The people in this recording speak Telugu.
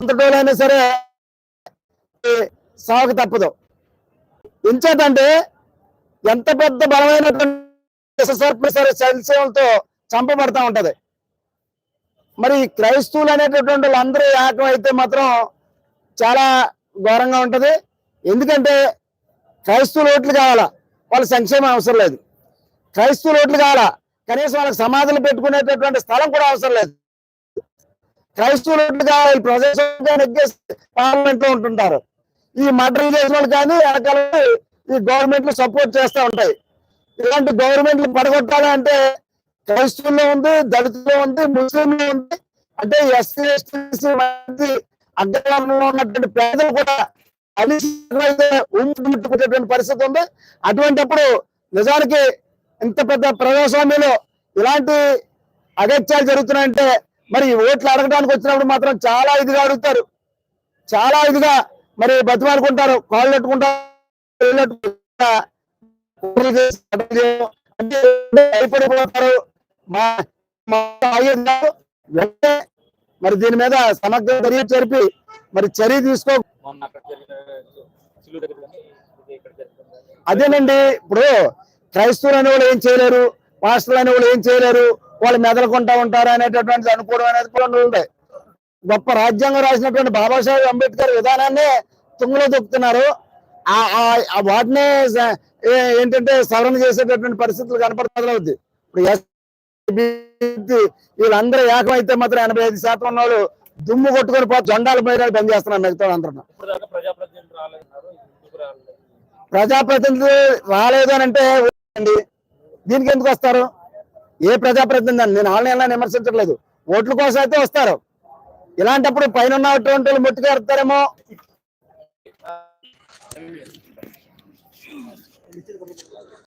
ఎంతటోళ్ళైనా సరే సాగు తప్పదు. ఎంచేతంటే ఎంత పెద్ద బలమైనటువంటి సరే సంశయంతో చంపబడతా ఉంటది. మరి క్రైస్తవులు అనేటటువంటి వాళ్ళందరూ ఏకం అయితే మాత్రం చాలా ఘోరంగా ఉంటది. ఎందుకంటే క్రైస్తవులు ఓట్లు కావాలా? వాళ్ళ సంక్షేమం అవసరం లేదు. క్రైస్తవులు ఓట్లు కావాలా? కనీసం వాళ్ళకి సమాధులు పెట్టుకునేటటువంటి స్థలం కూడా అవసరం లేదు. క్రైస్తవులుగా ఈ ప్రదేశం పార్లమెంట్లో ఉంటుంటారు. ఈ మర్డర్ చేసిన వాళ్ళు కానీ వెనకాల ఈ గవర్నమెంట్లు సపోర్ట్ చేస్తూ ఉంటాయి. ఇలాంటి గవర్నమెంట్లు పడగొట్టాలి అంటే క్రైస్తవుల్లో ఉంది దళితుల్లో ఉంది ముస్లింలో ఉంది అంటే ఎస్సీ మంది అగ్రవర్ణంలో ఉన్నటువంటి పేదలు కూడా అలిసినట్లయితే ఉమ్ముట్టుకునేటువంటి పరిస్థితి ఉంది. అటువంటిప్పుడు నిజానికి ఇంత పెద్ద ప్రజాస్వామ్యంలో ఇలాంటి అగత్యాలు జరుగుతున్నాయంటే మరి ఓట్లు అడగడానికి వచ్చినప్పుడు మాత్రం చాలా ఇదిగా అడుగుతారు. చాలా ఇదిగా మరి బతిమాలుకుంటారు. కాళ్ళు పెట్టుకుంటారు మరి దీని మీద సమగ్ర చర్య జరిపి మరి చర్య తీసుకో అదేనండి ఇప్పుడు క్రైస్తవులు అనే వాళ్ళు ఏం చేయలేరు పాస్టర్లు అనే వాళ్ళు ఏం చేయలేరు వాళ్ళు మెదలుకుంటా ఉంటారు అనేటటువంటి అనుకోవడం అనేది కూడా ఉంది గొప్ప రాజ్యాంగం రాసినటువంటి బాబాసాహెబ్ అంబేద్కర్ విధానాన్ని తుంగలో దొక్కుతున్నారు. ఆ వాటినే ఏంటంటే సవరణ చేసేటటువంటి పరిస్థితులు కనపడుతుంది ఇప్పుడు వీళ్ళందరూ ఏకమైతే మాత్రం ఎనభై ఐదు శాతం ఉన్న వాళ్ళు దుమ్ము కొట్టుకొని పోతే జెండాల మీద బంద్ చేస్తున్నారు మిగతా అందరూ. ప్రజాప్రతినిధులు రాలేదు అని అంటే దీనికి ఎందుకు వస్తారు? ఏ ప్రజాప్రతినిధి నేను ఆన్లైన్లో విమర్శించట్లేదు. ఓట్ల కోసం అయితే వస్తారు. ఇలాంటప్పుడు పైన ఉన్నటువంటి వాళ్ళు ముట్టుకు ఎడతారేమో?